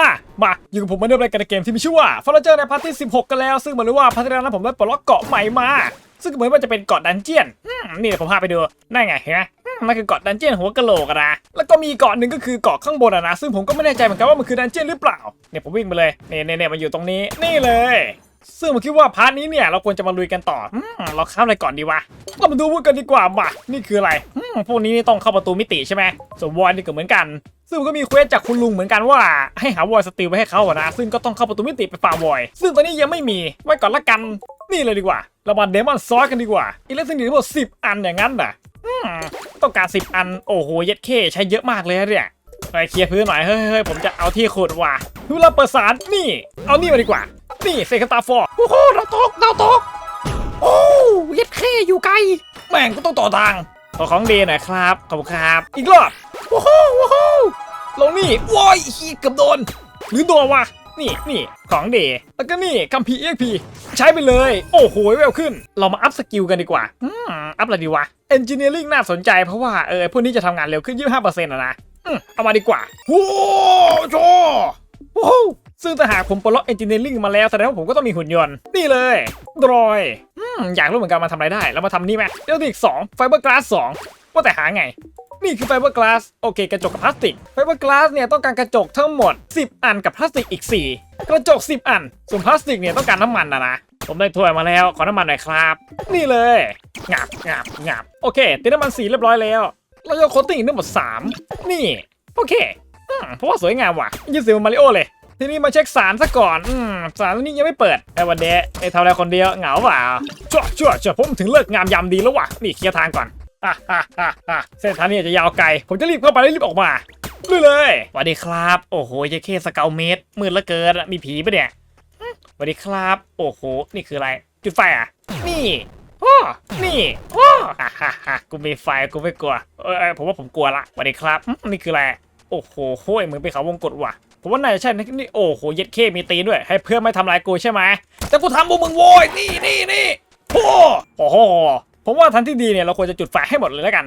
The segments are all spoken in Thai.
อะมาอยู่กับผมมาเริ่มรายการเกมที่มีชื่อว่าฟอร์เจอร์ในพาร์ทที่ 16 กันแล้ว ซึ่งเหมือนรู้ว่าพาร์ทที่แล้วนั้นผมได้ปลดล็อกเกาะใหม่มา ซึ่งเหมือนว่าจะเป็นเกาะดันเจียนนี่เดี๋ยวผมพาไปดูนั่นไงเห็นไหมมันคือเกาะดันเจียนหัวกะโหลกนะ แล้วก็มีเกาะหนึ่งก็คือเกาะข้างบนนะซึ่งผมก็ไม่แน่ใจเหมือนกันว่ามันคือดันเจียนหรือเปล่าเนี่ยผมวิ่งไปเลยเนี่ยเนี่ยเนี่ยมันอยู่ตรงนี้นี่เลย ซึ่งผมคิดว่าพาร์ทนี้เนี่ยเราควรจะมาลุยกันต่ออเราข้ามอะไรก่อนดีวะเรามาดูพวกกันดีกว่ามานี่คืออะไรพวกนี้นี่ต้องเข้าประตูมิติใช่ไหมส่วนวอยนี่ก็เหมือนกัน ซึ่งก็มีเควสจากคุณลุงเหมือนกันว่า ให้หาวอยสติลไปให้เขาอะนะ ซึ่งก็ต้องเข้าประตูมิติไปฟาวอย ซึ่งตอนนี้ยังไม่มีไว้ก่อนละกันนี่เลยดีกว่า เรามาเดมอนซอสกันดีกว่าอิเล็กทรอนิกส์ทั้งหมดสิบอันอย่างนั้นน่ะต้องการสิบอันโอ้โหเย็ดเคใช้เยอะมากเลยเนี่ยไปเคลียร์พื้นหน่อยเฮ้ยเฮ้ยผมจะเอาที่ขุดว่ะดูแลเปิดสารนี่ เอานี่มาดีกว่า นี่เซคันตาฟอร์โอ้โหเราตกเราตก โอ้เย็ดเคอยู่ไกล แม่งก็ต้องต่อทาง ขอของดีหน่อยครับ ขอบคุณครับ อีกรอบโอ้โหโอ้โหลงนี่โว้ยฮีเกือบโดน หรือโดนวะ นี่นี่ของเดแล้วก็นี่คัมพีเอ็กพีใช้ไปเลย โอ้โหเวลขึ้น เรามาอัพสกิลกันดีกว่าอืมอัพอะไรดีวะ Engineering น่าสนใจเพราะว่าเออพวกนี้จะทำงานเร็วขึ้น 25%อะนะอืมเอามาดีกว่าโอ้โจโอ้โห ซึ่งถ้าหากผมปลดล็อก Engineering มาแล้วแสดงว่าผมก็ต้องมีหุ่นยนต์ นี่เลยดรอยอืมอยากรู้เหมือนกันมาทำอะไรได้ แล้วมาทำนี่ไหมเดี๋ยวอีกสองไฟเบอร์กลาสสองว่าแต่หาไง นี่คือไฟเบอร์กลาสโอเค กระจกกับพลาสติกไฟเบอร์กลาสเนี่ยต้องการกระจกทั้งหมด 10 อันกับพลาสติกอีก 4 กระจก 10 อัน ส่วนพลาสติกเนี่ยต้องการน้ำมันนะนะผมได้ถ้วยมาแล้วขอน้ำมันหน่อยครับ นี่เลยงับงับงับโอเคติดน้ำมันสีเรียบร้อยแล้วเราจะโคตติ้งอีกทั้งหมด3นี่โอเคเพราะว่าสวยงามว่ะยินเสียงมาริโอเลย ทีนี้มาเช็คสารซะก่อนอืมสารนี่ยังไม่เปิดไอ้วันเดะไอ้ทำอะไรคนเดียวเหงาเปล่าชั่วชั่วชั่วผมถึงเลิกงามยามดีแล้ววะนี่เคลียร์ทางก่อนอะอะอะอะเส้นทางนี้จะยาวไกล ผมจะรีบเข้าไปแล้วรีบออกมาลุยเลยสวัสดีครับ โอ้โหเยเคสเกลเมตรมืดเหลือเกินมีผีปะเนี่ยสวัสดีครับ โอ้โห นี่คืออะไร จุดไฟอะ นี่โอ้นี่โอ้ฮ่าฮ่าฮ่ากูมีไฟ กูไม่กลัว เออผมว่าผมกลัวละสวัสดีครับ นี่คืออะไร โอ้โหโห้ยเมือนเป็นเขาวงกดว่ะผมว่าน่าจะใช่นี่โอ้โหเย็ดเคมีตีนด้วย ให้เพื่อนไม่ทำลายกูใช่ไหมแต่กูทำพวกมึงโว้ยนี่นี่นี่โอ้โอ้โหผมว่าทันที่ดีเนี่ยเราควรจะจุดไฟให้หมดเลยแล้วกัน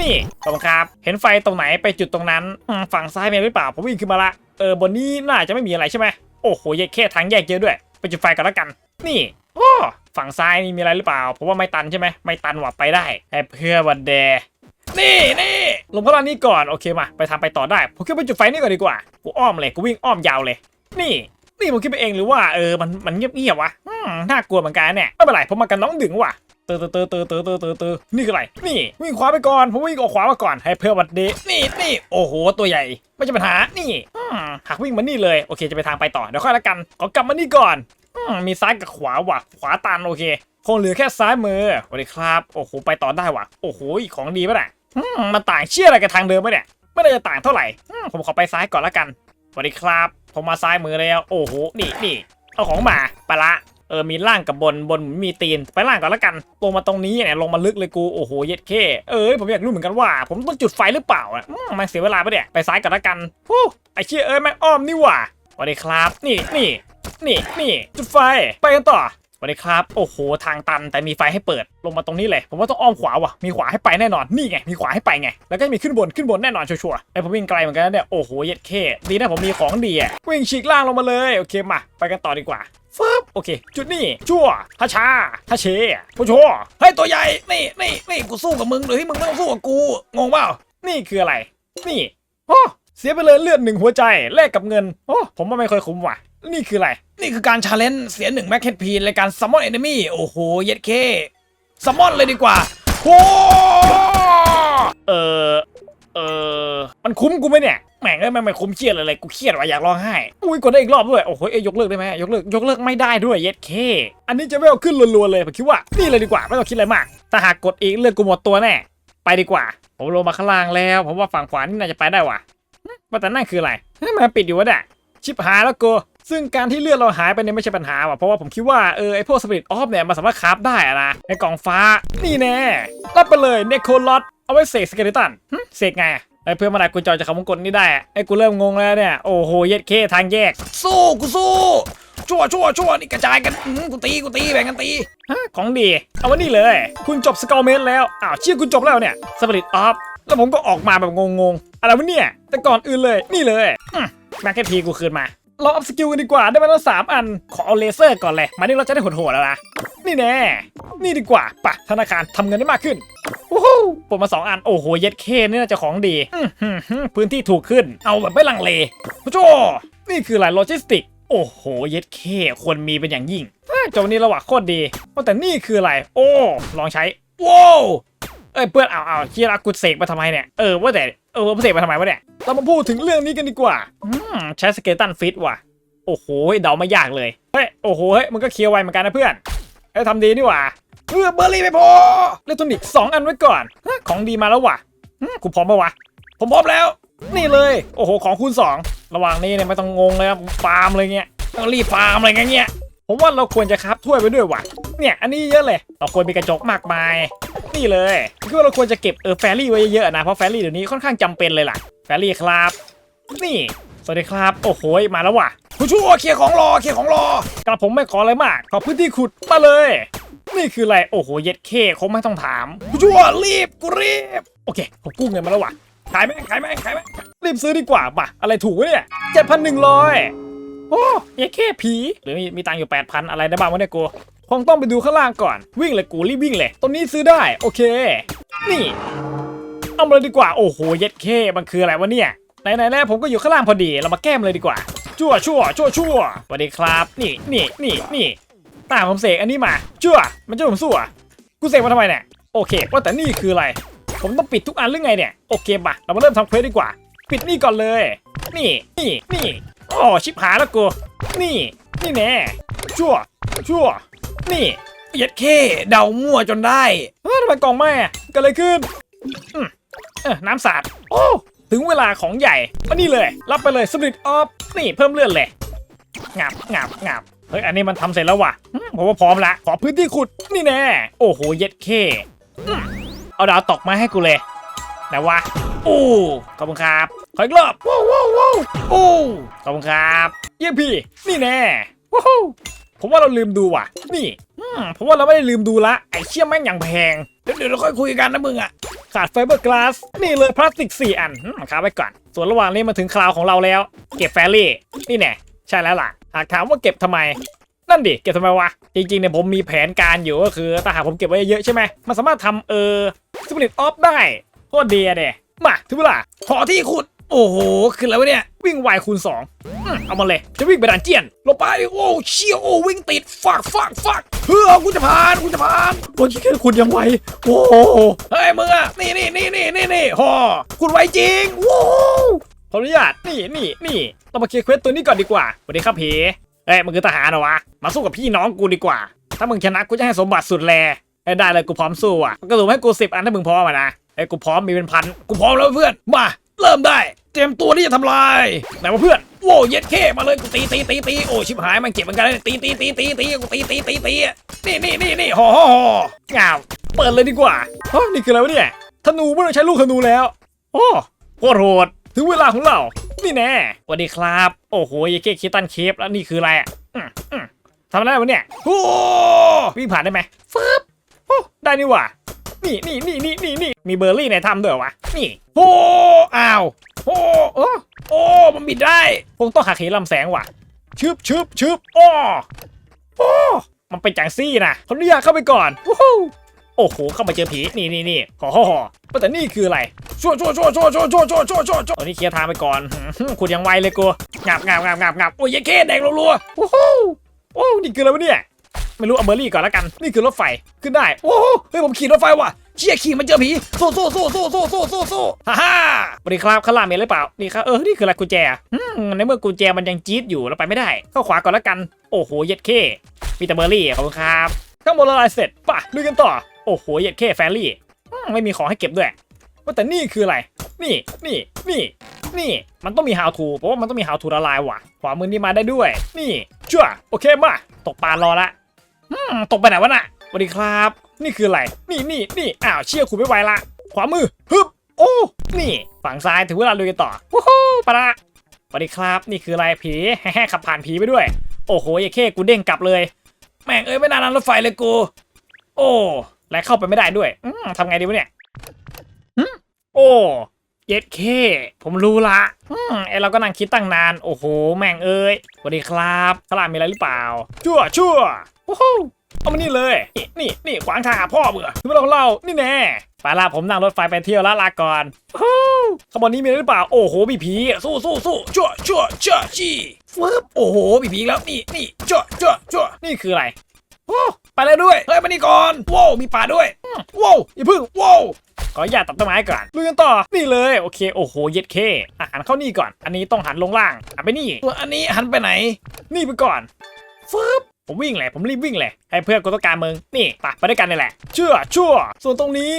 นี่ขอบคุณครับ เห็นไฟตรงไหนไปจุดตรงนั้นฝั่งซ้ายมีหรือเปล่าผมวิ่งขึ้นมาละเออบนนี้น่าจะไม่มีอะไรใช่ไหมโอ้โหเย็ดเคทางแยกเยอะด้วย ไปจุดไฟกันแล้วกัน นี่โอ้ฝั่งซ้ายนี่มีอะไรหรือเปล่าผมว่าไม่ตันใช่ไหมไม่ตันหวับไปได้ให้เพื่อวันแด นี่นี่ลงพลังนี้ก่อนโอเคมาไปทำไปต่อได้ผมขึ้นไปจุดไฟนี่ก่อนดีกว่ากูอ้อมเลยกูวิ่งอ้อมยาวเลย นี่นี่ผมคิดไปเองหรือว่าเออมันมันเงียบเงียบๆวะน่ากลัวเหมือนกันเนี่ยไม่เป็นไรผมมากันน้องดึงว่ะเตอเตอเตอเตอเตอเตอเตอเตอนี่คืออะไร นี่วิ่งขวาไปก่อน ผมวิ่งออกขวามาก่อน ให้เพื่อวัดเดนี่นี่โอ้โห ตัวใหญ่ ไม่ใช่ปัญหา นี่หักวิ่งมานี่เลย โอเค จะไปทางไปต่อ เดี๋ยวค่อยละกัน ขอกลับมานี่ก่อน มีซ้ายกับขวาว่ะ ขวาตันโอเค คงเหลือแค่ซ้ายมือสวัสดีครับ โอ้โห ไปต่อได้ว่ะ โอ้โห ของดีปะเนี่ย มันต่างเชี่ยอะไรกับทางเดิมไหมเนี่ย ไม่น่าจะต่างเท่าไหร่ผมขอไปซ้ายก่อนละกันสวัสดีครับ ผมมาซ้ายมือแล้ว โอ้โห นี่นี่เอาของมาไปละเออ มีล่างกับบน บนมีตีน ไปล่างก่อนละกัน ลงมาตรงนี้เนี่ย ลงมาลึกเลยกู โอ้โห เย็ดเคเอ้ย ผมอยากรู้เหมือนกันว่า ผมต้องจุดไฟหรือเปล่าอะมันเสียเวลาปะเนี่ย ไปซ้ายก่อนละกันฮู้ไอเชี่ยเอ้ยแม่อ้อมนี่หว่าสวัสดีครับ นี่นี่นี่นี่จุดไฟ ไปกันต่อ วัสดีครับ โอ้โห ทางตันแต่มีไฟให้เปิด ลงมาตรงนี้เลย ผมว่าต้องอ้อมขวาว่ะ มีขวาให้ไปแน่นอน นี่ไง มีขวาให้ไปไง แล้วก็มีขึ้นบน ขึ้นบนแน่นอนชัวร์ไอผมวิ่งไกลเหมือนกันเนี่ย โอ้โห เย็ดเค ดีนะผมมีของดีอะ วิ่งฉีกล่างลงมาเลย โอเค มา ไปกันต่อดีกว่าฟึบโอเค จุดนี้ชั่วฮาชาฮาเชผู้ชั่วเฮ้ยตัวใหญ่ นี่นี่นี่กูสู้กับมึงหรือให้มึงไม่ต้องสู้กับกู งงเปล่า นี่คืออะไร นี่โอ้เสียไปเลยเลือดหนึ่งหัวใจแลกกับเงิน โอ้ผมว่าไม่ค่อยคุ้มว่ะ นี่คืออะไร นี่คือการชาเลนจ์เสียหนึ่งแม็กเฮดพีในการซัมมอนเอนมี่โอ้โห เย็ดเคซัมมอนเลยดีกว่าโอ้เออเออมันคุ้มกูไหมเนี่ยแม่งเอ้ยแม่งไม่คุ้มเครียดเลยเลยกูเครียดว่ะอยากร้องไห้อุ้ยกดได้อีกรอบด้วยโอ้โหเอ้ยยกเลิกได้ไหมยกเลิกยกเลิกไม่ได้ด้วยเย็ดเค อันนี้จะไม่เอาขึ้นรัวๆเลยผมคิดว่านี่เลยดีกว่าไม่ต้องคิดอะไรมากถ้าหากกดอีกเลือกกูหมดตัวแน่ไปดีกว่า ผมลงมาข้างล่างแล้วผมว่าฝั่งขวานี่น่าจะไปได้ว่ะว่าแต่นั่นคืออะไรเฮ้ยมันปิดอยู่วะเนี่ยชิบหายแล้วกู ซึ่งการที่เลือดเราหายไปเนี่ยไม่ใช่ปัญหาว่ะเพราะว่าผมคิดว่าเออไอพวกสปิริตออฟเนี่ยมันสามารถคราฟได้อะนะในกล่องฟ้านี่แน่รับไปเลยเนโคลอตเอาไว้เสกสเกเลตันเสกไงไอเพื่อนมาไหนกูจอยจากคำมงกลนี่ได้ไอ้กูเริ่มงงแล้วเนี่ยโอ้โหเย็ดเคทางแยก สู้กูสู้ชั่วชั่วชั่วนี่กระจายกันอื้อกูตีกูตีแบ่งกันตีฮะของดีเอาวันนี้เลย คุณจบสกอลเมนแล้วอ้าวเชื่อคุณจบแล้วเนี่ยสปิริตออฟแล้วผมก็ออกมาแบบงงๆอะไรวะเนี่ยแต่ก่อนอื่นเลยนี่เลยแม็กเก็ตพีกูคืนมา เราอัพสกิลกันดีกว่าได้มาแล้วสามอัน ขอเอาเลเซอร์ก่อนเลยมานี่เราจะได้โหดๆแล้วนะนี่แน่ นี่ดีกว่าปะธนาคารทำเงินได้มากขึ้นวู้ฮู้ปลดมาสองอัน โอ้โห เย็ดเคนี่น่าจะของดีพื้นที่ถูกขึ้น เอาแบบไม่ลังเลโอ้โจนี่คืออะไรโลจิสติก โอ้โห เย็ดเคควรมีเป็นอย่างยิ่งจ้านี้ระหว่างโคตรดีว่าแต่นี่คืออะไร โอ้ ลองใช้ว้าวเอ้ยเพื่อนเอาเอาเชียร์กูเสกมาทำไมเนี่ย เออว่าแต่ เออเสกมาทำไมวะเนี่ย เรามาพูดถึงเรื่องนี้กันดีกว่า อืมใช้สเกตันฟิตว่ะ โอ้โหเดาไม่ยากเลย เฮ้ย โอ้โห เฮ้ย มันก็เคลียร์ไวเหมือนกันนะเพื่อน เอ้ยทำดีนี่ว่าเออเบอร์รี่ไม่พอเลโทนิกสองอันไว้ก่อน ของดีมาแล้วว่ะกูพร้อมปะวะ ผมพร้อมแล้ว นี่เลย โอ้โห ของคูณสองระหว่างนี้เนี่ยไม่ต้องงงเลยครับฟาร์มเลยเงี้ยต้องรีบฟาร์มอะไรเงี้ย ผมว่าเราควรจะครับถ้วยไปด้วยว่ะ เนี่ยอันนี้เยอะเลย เราควรมีกระจกมากมาย นี่เลยคือว่าเราควรจะเก็บเออแฟรี่ไว้เยอะๆนะเพราะแฟรี่เดี๋ยวนี้ค่อนข้างจำเป็นเลยล่ะ แฟรี่ครับ นี่ สวัสดีครับ โอ้โหมาแล้วว่ะผู้ชั่วเคลียร์ของรอเคลียร์ของรอกระผมไม่ขออะไรมาก ขอพื้นที่ขุดมาเลย นี่คืออะไรโอ้โหเย็ดเคคงไม่ต้องถามผู้ชั่วรีบกูรีบโอเคผมกู้เงินมาแล้วว่ะขายแม่งขายแม่งขายแม่งรีบซื้อดีกว่าป่ะอะไรถูกเนี่ยเจ็ดพันหนึ่งร้อย โอ้เย็ดเคผีหรือมีมีตังค์อยู่แปดพันอะไรได้บ้างวะเนี่ยกูคงต้องไปดูข้างล่างก่อน วิ่งเลยกูรีบวิ่งเลยตรงนี้ซื้อได้ โอเค นี่ เอามาเลยดีกว่าโอ้โหเย็ดเคมันคืออะไรวะเนี่ยไหนๆแล้วผมก็อยู่ข้างล่างพอดีเรามาแก้มเลยดีกว่า ชั่วชั่วชั่วชั่วสวัสดีครับ นี่นี่นี่นี่ตามผมเสกอันนี้มา ชั่ว มันจะผมสู้อะกูเสกมาทำไมเนี่ยโอเคว่าแต่นี่คืออะไร ผมต้องปิดทุกอันหรือไงเนี่ยโอเคปะเรามาเริ่มทำเควสดีกว่า ปิดนี่ก่อนเลย นี่นี่นี่ โอ้ชิบหายแล้วกูนี่ นี่แน่ชั่ว ชั่ว นี่เย็ดเคเดามั่วจนได้เฮ้ยทำไมกล่องไม่อะเกิดอะไรขึ้นอืมเออน้ำสาดโอ้ถึงเวลาของใหญ่มานี่เลย รับไปเลยสปิริตออฟนี่เพิ่มเลือดเลยงับงับงับเฮ้ยอันนี้มันทำเสร็จแล้วว่ะผมว่าพร้อมละขอพื้นที่ขุดนี่แน่โอ้โหเย็ดเคอืมเอาดาวตกมาให้กูเลย ไหนวะโอ้ขอบคุณครับขออีกรอบว้าวว้าวว้าวโอ้ขอบคุณครับ เยี่ยมพี่ นี่แน่ว้าวผมว่าเราลืมดูว่ะ นี่อืมผมว่าเราไม่ได้ลืมดูละไอ้เชี่ยแม่งอย่างแพง เดี๋ยวเดี๋ยวเราค่อยคุยกันนะมึงอะขาดไฟเบอร์กลาสนี่เลยพลาสติก 4 อันอืมค้าไว้ก่อน ส่วนระหว่างนี้มาถึงคราวของเราแล้ว เก็บแฟรี่ นี่แน่ใช่แล้วล่ะ หากถามว่าเก็บทำไม นั่นดิ เก็บทำไมวะ จริงๆเนี่ยผมมีแผนการอยู่ก็คือถ้าหากผมเก็บไว้เยอะๆใช่ไหมมันสามารถทำเออสปิริตออฟได้ โคตรดีอะเดมาถึงเวลาขอที่ขุด โอ้โห ขึ้นแล้ววะเนี่ย วิ่งไวคูณ2อเอามาเลย จะวิ่งไปดันเจียนลงไป โอ้เชี่ยวโอ้วิ่งติดฟักฟักฟักเฮ้อกูจะผ่านกูจะผ่านโอ้ยแค่คุณยังไว โอ้โหเฮ้ยมึงอะนี่นี่นี่นี่นี่นี่ฮอคุณไวจริงว้วขออนุญาตนี่นี่นี่เรามาเคลียร์เควสตัวนี้ก่อนดีกว่าสวัสดีครับผีเอ้ยมึงคือทหารเหรอวะ มาสู้กับพี่น้องกูดีกว่า ถ้ามึงชนะกูจะให้สมบัติสุดแลเอ้ได้เลยกูพร้อมสู้อะก็สูงให้กูสิบอันถ้ามึงพร้อมอะนะ ไอ้กูพร้อมมีเป็นพันกูพร้อมแล้วเพื่อนมาเริ่มได้ เตรียมตัวที่จะทำลายไหนวะเพื่อนโว้เย็ดเข้มาเลยกูตีตีตีตีโอ้ชิบหายมันเจ็บเหมือนกันเลยตีตีตีตีตีกูตีตีตีตีนี่นี่นี่นี่ห่อห่อห่องาเปิดเลยดีกว่าอ๋อนี่คืออะไรวะเนี่ยธนูไม่ต้ใช้ลูกธนูแล้วโอ้โคตรโหดถึงเวลาของเรา นี่แน่สวัสดีครับ โอ้โหเยเก้คิดตันเคฟแล้วนี่คืออะไรอะทำอะไรวะเนี่ยโอ้วิ่งผ่านได้ไหมฟึบโอ้ได้นี่หว่า นี่นี่นี่นี่นี่นี่มีเบอร์รี่ในถ้ำด้วยวะ นี่โอ้อ้าวโอ้โอ้โอ้ มันบิดได้คงต้องหักเหลำแสงว่ะ ชึบชึบชึบอ้อโอ้ มันเป็นจังซี่นะขออนุญาตเข้าไปก่อนวู้ฮู้โอ้โห เข้ามาเจอผี นี่นี่นี่ขอห่อห่อแต่นี่คืออะไรชั่วชั่วชั่วชั่วชั่วชั่วชั่วชั่วชั่วชั่วตอนนี้เคลียร์ทางไปก่อนคุณยังไวเลยกูงับงับงับงับงับโอ้ยเยเคแดงรัวๆวู้ฮู้โอ้ นี่คืออะไรวะเนี่ย ไม่รู้เอาเบอร์รี่ก่อนแล้วกัน นี่คือรถไฟ ขึ้นได้ โอ้โห เฮ้ยผมขี่รถไฟว่ะเชี่ยขี่มันเจอผีโซ่โซ่โซ่โซ่โซ่โซ่โซ่โซ่ฮ่าฮ่าสวัสดีครับข้างล่างมีอะไรเปล่า นี่ครับ เออ นี่คืออะไรกุญแจอืมในเมื่อกุญแจมันยังจี๊ดอยู่เราไปไม่ได้ เข้าขวาก่อนแล้วกัน โอ้โห เย็ดเข้มีแต่เบอร์รี่ขอบคุณครับ ข้างบนละลายเสร็จป่ะลุยกันต่อ โอ้โห เย็ดเข้แฟรี่ไม่มีของให้เก็บด้วย ว่าแต่นี่คืออะไร นี่ นี่ นี่ นี่ มันต้องมี how to เพราะว่ามันต้องมี how to ละลายว่ะขวามือนี่มาได้ด้วย นี่ชั่วโอเคมา ตกปลา รอละ อืมตกไปไหนวะน่ะสวัสดีครับ นี่คืออะไร นี่นี่นี่อ้าวเชี่ยคุณไม่ไหวละ ขวามือฮึบโอ้ นี่ฝั่งซ้ายถึงเวลาลุยกันต่อวู้ฮู้ปะละสวัสดีครับ นี่คืออะไรผีแฮ่ขับผ่านผีไปด้วย โอ้โหยายเข้กูเด้งกลับเลย แม่งเอ้ยไม่นานนั้นรถไฟเลยกู โอ้และเข้าไปไม่ได้ด้วยอืมทำไงดีวะเนี่ยหึโอ้เย็ดเค ผมรู้ละอืมไอเราก็นั่งคิดตั้งนาน โอ้โห แม่งเอ้ยสวัสดีครับขลางมีอะไรหรือเปล่า ชั่วชั่ว โอ้โหเอามานี่เลยนี่นี่นี่ขวางทางหาพ่อเบื่อคือเราของเรานี่แน่ไปละผมนั่งรถไฟไปเที่ยวแล้วลาก่อนโอ้ขบวนนี้มีอะไรหรือเปล่า โอ้โหมีผี สู้สู้สู้ชั่วชั่วชั่วจี้ฟึบโอ้โหมีผีแล้วนี่นี่ชั่วชั่วชั่วนี่คืออะไรโอ้ไปเลยด้วย เฮ้ยมานี่ก่อนว้าวมีป่าด้วยว้าวอย่าพึ่งว้าวขออย่าตตัดต้นไม้ก่อนลุยกันต่อ นี่เลย โอเค โอ้โห เย็ดเคอาหันเข้านี่ก่อน อันนี้ต้องหันลงล่างหันไปนี่ ส่วนอันนี้หันไปไหน นี่ไปก่อนฟึบ ผมวิ่งเลยผมรีบวิ่งเลยให้เพื่อนกูต้องการมึง นี่ไปไปด้วยกันนี่แหละ เชื่อชั่ว ส่วนตรงนี้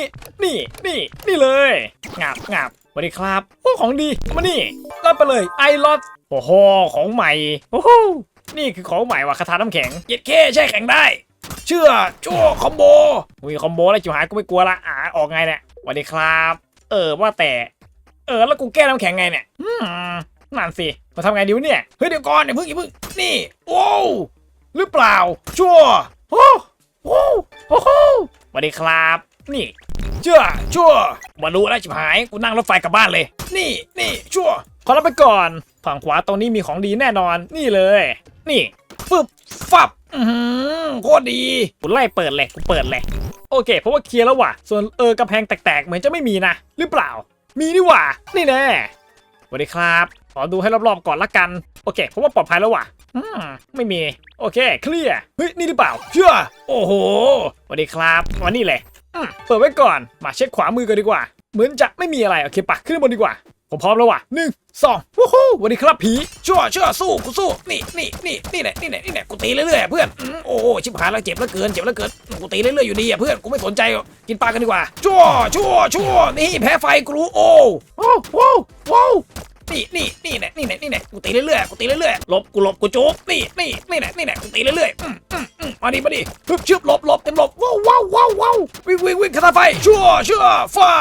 นี่ นี่ นี่เลยงับงับสวัสดีครับ โอ้ ของดี มานี่รับไปเลยไอรอดโอ้โห ของใหม่ โอ้โห นี่คือของใหม่ว่ะคาถาน้ำแข็ง เย็ดเคใช่แข็งได้ เชื่อชั่วคอมโบมีคอมโบแล้วจิ๋วหายกูไม่กลัวละ อ่า ออกไงเนี่ยสวัสดีครับ เออ ว่าแต่ เออ แล้วกูแก้น้ำแข็งไงเนี่ย อืมนั่นสิมาทำไงดีวเนี่ย เฮ้ยเดี๋ยวก่อนเดี๋ยวพิ่งอย่าพิ่ง นี่โว้ หรือเปล่า ชั่วโอ้โหโอ้โหสวัสดีครับ นี่เชื่อชั่วมารู้แล้วจิ๋วหายกูนั่งรถไฟกลับบ้านเลย นี่นี่ชั่ว ขอรับไปก่อนฝั่งขวาตรงนี้มีของดีแน่นอน นี่เลย นี่ฟึบฟับอือหือโคตรดีกูไล่เปิดเลยกูเปิดเลยโอเค เพราะว่าเคลียร์แล้วว่ะ ส่วนเออกำแพงแตกๆ เหมือนจะไม่มีนะ หรือเปล่า มีนี่หว่านี่แน่สวัสดีครับ ขอดูให้รอบๆก่อนละกัน โอเค เพราะว่าปลอดภัยแล้วว่ะอืม ไม่มี โอเค เคลียร์ เฮ้ย นี่หรือเปล่า เชื่อ โอ้โหสวัสดีครับวันนี้เลยเปิดไว้ก่อน มาเช็คขวามือกันดีกว่า เหมือนจะไม่มีอะไร โอเคปะขึ้นบนดีกว่า ผมพร้อมแล้วว่ะหนึ่งสองวู้ฮู้สวัสดีครับผีชั่วชั่วสู้กูสู้ นี่นี่นี่นี่แหละนี่แหละนี่แหละกูตีเรื่อยๆอะเพื่อนอืมโอ้ชิบหายแล้วเจ็บแล้วเกิน เจ็บแล้วเกิน กูตีเรื่อยๆอยู่ดีอะเพื่อน กูไม่สนใจกกินปลากันดีกว่าชั่วชั่วชั่วนี่แพ้ไฟกูรู้โอ้โอ้โอ้โอ้ นี่นี่นี่แหละนี่แหละนี่แหละกูตีเรื่อยๆกูตีเรื่อยๆหลบกูหลบกูจุกนี่นี่นี่แหละนี่แหละกูตีเรื่อยๆอืมอืมอืมมาดิมาดิฮึบชึบหลบหลบเต็มหลบว้าวว้าวว้าวว้าววิ่งวิ่งวิ่งคาถาไฟชั่วชั่วฟ้า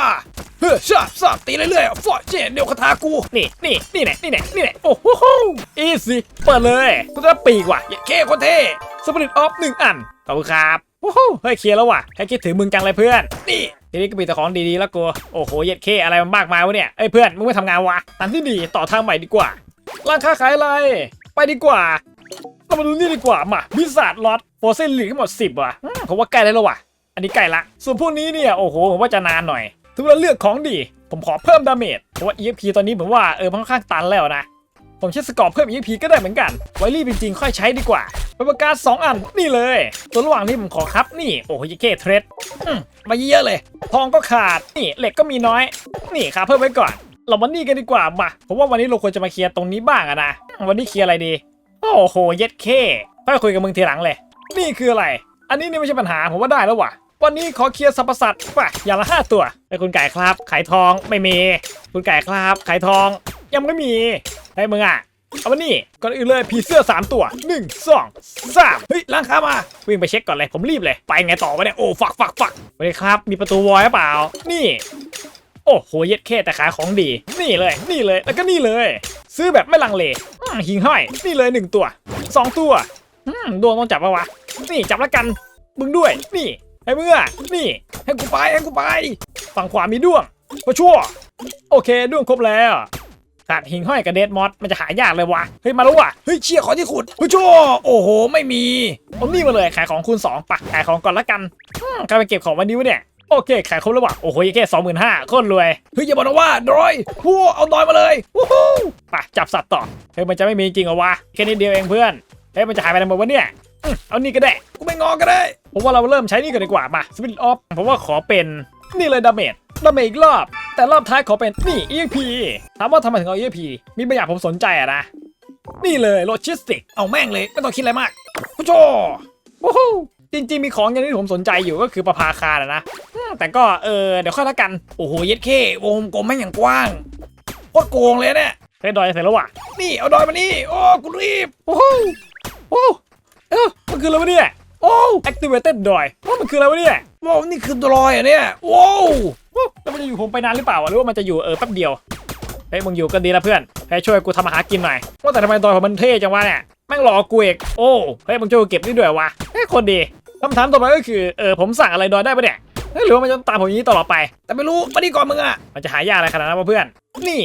เฮ้ยสับสับตีเรื่อยๆฟอดเจนเดียวคาถากูนี่นี่นี่แหละนี่แหละนี่แหละโอ้โหอีซี่เปิดเลยกูจะปีกว่ะเย้เคคนเท่สปริตออฟหนึ่งอันขอบคุณครับโอ้โหเฮ้ยเคลียร์แล้วว่ะแค่คิดถึงมึงจังเลยเพื่อนนี่ ทีนี้ก็มีแต่ของดีๆแล้วกูโอ้โหเย็ดเคอะไรมันมากมายวะเนี่ยเอ้ยเพื่อนมึงไม่ทำงานวะทางที่ดีต่อทางใหม่ดีกว่าร้านค้าขายอะไร ไปดีกว่าเรามาดูนี่ดีกว่ามาบิสาดล็อตโฟเซนหลือทั้งหมด10ว่ะผมว่าใกล้ได้แล้วว่ะ อันนี้ใกล้ละ ส่วนพวกนี้เนี่ยโอ้โหผมว่าจะนานหน่อยถึงเวลาเลือกของดี ผมขอเพิ่มดาเมจเพราะว่า EXP ตอนนี้ผมว่าเออมันค่อนข้างตันแล้วนะ ผมใช้สกอร์เพิ่ม EXP ก็ได้เหมือนกัน ไวรี่จริงๆ ค่อยใช้ดีกว่าเป็นประกาศ2อันนี่เลยส่วนระหว่างนี้ผมขอครับนี่ โอ้โหยเคเทรดมาเยอะเลย ทองก็ขาดนี่เหล็กก็มีน้อย นี่ขาเพิ่มไว้ก่อน เรามานี่กันดีกว่ามาผมว่าวันนี้เราควรจะมาเคลียร์ตรงนี้บ้างอะนะวันนี้เคลียร์อะไรดี โอ้โหเย็ดเคค่อยคุยกับมึงทีหลังเลย นี่คืออะไร อันนี้นี่ไม่ใช่ปัญหาผมว่าได้แล้วว่ะวันนี้ขอเคลียร์สรรพสัตว์ไปอย่างละห้าตัวไอ้คุณไก่ครับ ขายทองไม่มี คุณไก่ครับ ขายทอง ยังไม่มีไอ้มึงอะเอามานี่ก่อนอื่นเลยผีเสื้อ 3 ตัว 1 2 3 เฮ้ยล้างค้ามาวิ่งไปเช็คก่อนเลย ผมรีบเลย ไปไงต่อวะเนี่ย โอ้ฝักฝักฝักสวัสดีครับ มีประตูวอยหรือเปล่า นี่ โอ้โหเย็ดแค่แต่ขายของดี นี่เลย นี่เลย แล้วก็นี่เลย ซื้อแบบไม่ลังเลหิงห้อย นี่เลยหนึ่งตัวสองตัวดวงต้องจับปะวะ นี่จับแล้วกัน มึงด้วย นี่ให้มึงอะนี่ ให้กูไปให้กูไป ฝั่งขวามีด้วงมาชั่ว โอเคด้วงครบแล้ว ขาดหิงห้อยกับเดดมอสมันจะหายากเลยวะเฮ้ยมาแล้ววะเฮ้ยเชี่ยขอที่ขุดมาชั่วโอ้โห ไม่มีผมนี่มาเลยขายของคูณสองปะขายของก่อนละกันอืมกลายเป็นเก็บของวันนี้วะเนี่ยโอเค ขายครบแล้วว่ะโอ้โหแค่สองหมื่นห้าโคตรรวย เฮ้ย อย่าบอกนะว่าดอยพูเอาดอยมาเลยวู้ฮู้ไปจับสัตว์ต่อ เฮ้ย มันจะไม่มีจริงเหรอวะ แค่นิดเดียวเองเพื่อน เฮ้ย มันจะหายไปไหนหมดวะเนี่ยอืมเอานี่ก็ได้ กูไม่งอก็ได้ ผมว่าเราเริ่มใช้นี่กันดีกว่า มาสปิริตออฟผมว่าขอเป็นนี่เลยดาเมจ ดาเมจอีกรอบ แต่รอบท้ายขอเป็นนี่ EXP ถามว่าทำไมถึงเอา EXP มีบางอย่างผมสนใจอะนะ นี่เลยโลจิสติก เอาแม่งเลยไม่ต้องคิดอะไรมากผู้ชวู้ฮู้จริงๆ มีของอย่างที่ผมสนใจอยู่ก็คือประภาคารอะนะ แต่ก็เออเดี๋ยวค่อยละกัน โอ้โหเย็ดเควงกลมแม่งอย่างกว้างโคตรโกงเลยเนี่ยเฮ้ยดอยเสร็จแล้วว่ะ นี่เอาดอยมานี่ โอ้กูรีบ โอ้โหโอ้เออมันคืออะไรวะเนี่ย โอ้ activated ดอยว่ามันคืออะไรวะเนี่ย ว้าวนี่คือดอยอะเนี่ยว้าวแล้วมันจะอยู่ผมไปนานหรือเปล่าวะหรือว่ามันจะอยู่เออแป๊บเดียวเฮ้ยมึงอยู่ก็ดีแล้วเพื่อนให้ช่วยกูทำอาหารกินหน่อยว่าแต่ทำไมดอยของมันเท่จังวะเนี่ยแม่งหลอกกูเอกโอ้เฮ้ยมึงช่วยกูเก็บนี่ด้วยวะเฮ้ยคนดีคำถามต่อไปก็คือเออผมสั่งอะไรดอยได้ปะเนี่ยเฮ้ยหรือว่ามันจะตามผมอย่างนี้ตลอดไป แต่ไม่รู้มาดีก่อนมึงอะมันจะหายากอะไรขนาดนั้นวะเพื่อน นี่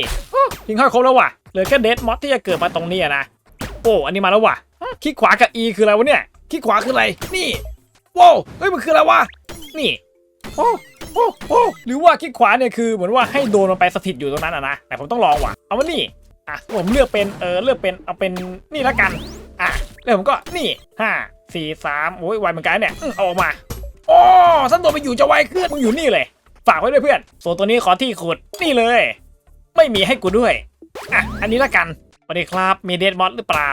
ยิงห้อยครบแล้วว่ะเหลือแค่เดดมอสที่จะเกิดมาตรงนี้อะนะโอ้อันนี้มาแล้วว่ะคลิกขวากับ E คืออะไรวะเนี่ยคลิกขวาคืออะไรนี่ว้าวเฮ้ยมันคืออะไรวะ นี่โอ้โอ้โอ้หรือว่าคลิกขวาเนี่ยคือเหมือนว่าให้โดนมันไปสถิตอยู่ตรงนั้นอะนะแต่ผมต้องลองว่ะเอามานี่อะผมเลือกเป็นเออเลือกเป็นเอาเป็นนี่ละกันอะแล้วผมก็นี่ห้าสี่สามโอ้ยไวเหมือนกันเนี่ยเอาออกมาโอ๋อสั้นตัวไปอยู่จะไวขึ้นมึงอยู่นี่เลย ฝากไว้ด้วยเพื่อนส่วนตัวนี้ขอที่ขุดนี่เลย ไม่มีให้กูด้วยอะอันนี้ละกันสวัสดีครับมีเดดมอสหรือเปล่า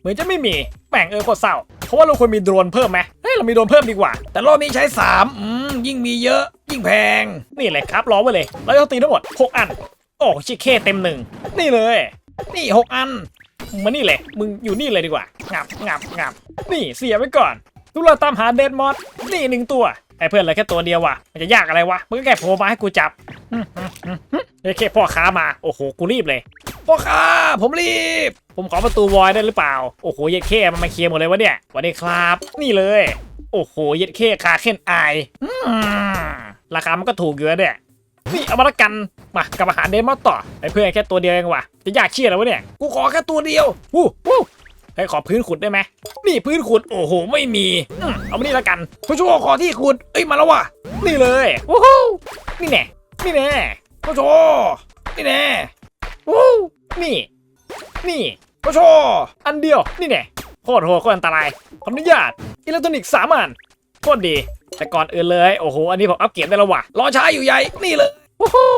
เหมือนจะไม่มีแม่งเออโคตรเศร้า ราะว่าเราควรมีโดรนเพิ่มไหมเฮ้ยเรามีโดรนเพิ่มดีกว่า แต่รอบนี้ใช้สามอืมยิ่งมีเยอะ ยิ่งแพง นี่เลยครับรอไว้เลยเราจะตีทั้งหมด6อัน โอ้ชิเคเต็มหนึ่งนี่เลย นี่หกอันมานี่เลยมึงอยู่นี่เลยดีกว่างับงับงับนี่เสียไว้ก่อนทุเราตามหาเดดมอสนี่หนึ่งตัวไอ้เพื่อนเหลยแค่ตัวเดียวว่ะมันจะยากอะไรวะมึงก็แค่โผล่มาให้กูจับไอ้แค่พ่อค้ามาโอ้โหกูรีบเลย พ่อค้าผมรีบ ผมขอประตูวอยได้หรือเปล่า โอ้โห เย็ดเข้มันมาเคลียร์หมดเลยวะเนี่ยวัสดีครับ นี่เลย โอ้โห เย็ดเข้คาเค้นอายอืมราคามันก็ถูกอยู่แล้วเนี่ยนี่เอามาละกัน มากลับมาหาเดมอนต่อไอ้เพื่อนแค่ตัวเดียวเองว่ะจะยากเชี่ยแล้ววะเนี่ย กูขอแค่ตัวเดียววู้วู้ให้ขอพื้นขุดได้ไหมนี่พื้นขุดโอ้โหไม่มีเอามานี่ละกันผู้ช่วยขอที่ขุดเอ้ยมาแล้วว่ะ นี่เลยวู้ฮู้นี่แน่นี่แน่ผู้ช่วยนี่แน่ วู้นี่ นี่ผู้ช่วยอันเดียว นี่แน่โคตรโหดโคตรอันตรายขออนุญาต อิเล็กทรอนิกส์สามอันโคตรดี แต่ก่อนอื่นเลย โอ้โห อันนี้ผมอัปเกรดได้แล้วว่ะ รอช้าอยู่ใหญ่ นี่เลยวู้ฮู้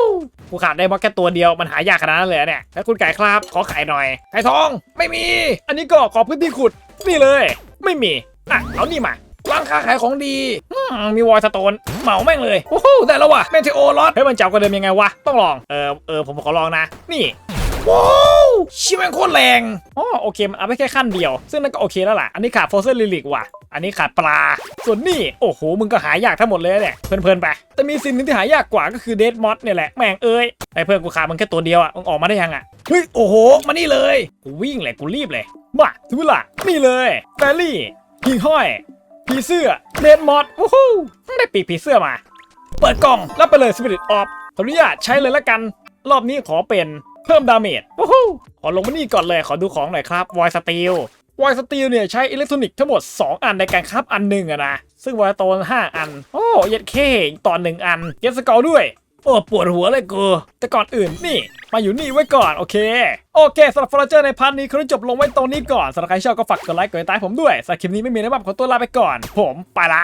กูขาดได้มาแค่ตัวเดียว มันหายากขนาดนั้นเลยเนี่ย แล้วคุณไก่ครับ ขอไข่หน่อย ไข่ทอง ไม่มี อันนี้ก็ขอพื้นที่ขุด นี่เลย ไม่มี อะ เอานี่มาานค้าขายของดีมีวอยสโตนเหมาแม่งเลยโอ้โหได้แล้วว่ะเมทิโอรอดเฮ้ยมันเจ้ากว่าเดิมยังไงวะต้องลองเออเออผมขอลองนะ นี่ว้าวชิแม่งโคตรแรงอ๋อโอเค มันเอาไปแค่ขั้นเดียว ซึ่งนั่นก็โอเคแล้วล่ะ อันนี้ขาดโฟเซอร์ลิลิกว่ะ อันนี้ขาดปลา ส่วนนี่ โอ้โห มึงก็หายากทั้งหมดเลยเนี่ยเพลินๆไป แต่มีสิ่งหนึงที่หายากกว่าก็คือเดดมอสเนี่ยแหละ แม่งเอ้ย ไอ้เพื่อนกูขาดมันแค่ตัวเดียวอะ มึงออกมาได้ยังอะ เฮ้ย โอ้โห มานี่เลย กูวิ่งเลย กูรีบเลย มาถึงเวลานี่เลยแฟรี่หิงห้อย ผีเสื้อเดดมอดวู้ฮู้ได้ปีกผีเสื้อมา เปิดกล่องรับไปเลยสปิริตออฟขออนุญาตใช้เลยละกัน รอบนี้ขอเป็นเพิ่มดาเมจวู้ฮู้ขอลงมานี่ก่อนเลยขอดูของหน่อยครับวอยสตีลวอยสตีลเนี่ยใช้อิเล็กทรอนิกส์ทั้งหมด 2 อันในการครับอันหนึ่งอะนะ ซึ่งวอยโตน5 อัน โอ้เย็ดเคต่อหนึ่งอัน เย็ดสกอร์ด้วย โอ้ปวดหัวเลยกูแต่ก่อนอื่นนี่มาอยู่นี่ไว้ก่อนโอเค โอเคสำหรับฟอร์เจอร์ในพาร์ทนี้เขาจบลงไว้ตรงนี้ก่อนสำหรับใครชอบก็ฝากกดไลค์กดติดตามผมด้วยสำหรับคลิปนี้ไม่มีนะครับขอตัวลาไปก่อน ผมไปละ